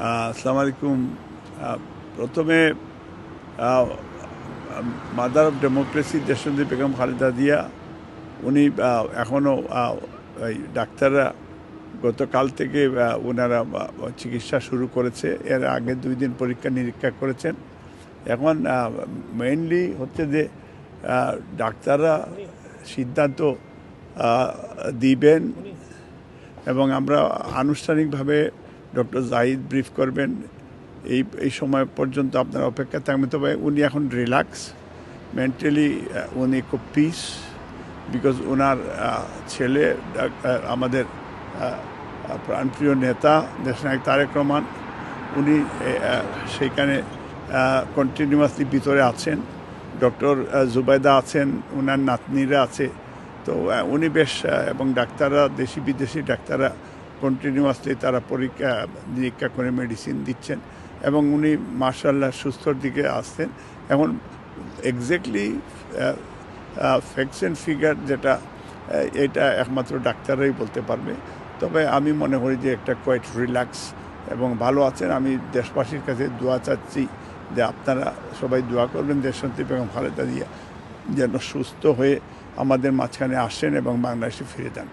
আসসালামু আলাইকুম। প্রথমে মাদার অফ ডেমোক্রেসি দেশবন্ধী বেগম খালেদা দিয়া উনি এখনও ডাক্তাররা গতকাল থেকে ওনারা চিকিৎসা শুরু করেছে। এর আগে দুই দিন পরীক্ষা নিরীক্ষা করেছেন। এখন মেইনলি হচ্ছে যে ডাক্তাররা সিদ্ধান্ত দিবেন এবং আমরা আনুষ্ঠানিকভাবে ডক্টর জাহিদ ব্রিফ করবেন। এই এই সময় পর্যন্ত আপনার অপেক্ষা থাকবেন তবে উনি এখন রিল্যাক্স। মেন্টালি উনি খুব পিস বিকজ ওনার ছেলে আমাদের প্রাণপ্রিয় নেতা, দেশনায়ক তারেক রহমান। উনি সেইখানে কন্টিনিউয়াসলি ভিতরে আছেন। ডক্টর জুবাইদা আছেন ওনার নাতনিরা আছে। তো উনি বেশ এবং ডাক্তাররা দেশি বিদেশি ডাক্তাররা কন্টিনিউয়াসলি তারা পরীক্ষা, নিরীক্ষা করে মেডিসিন দিচ্ছেন এবং উনি মার্শাল্লাহ সুস্থর দিকে আসছেন। এখন এক্স্যাক্টলি ফ্যাক্টস অ্যান্ড ফিগার যেটা এটা একমাত্র ডাক্তাররাই বলতে পারবে। তবে আমি মনে করি যে একটা কোয়াইট রিল্যাক্স এবং ভালো আছেন। আমি দেশবাসীর কাছে দোয়া চাচ্ছি যে আপনারা সবাই দোয়া করবেন দেশশান্তি বেগম খালেদা জিয়া যেন সুস্থ হয়ে আমাদের মাঝখানে আসেন এবং বাংলাদেশে ফিরে যান।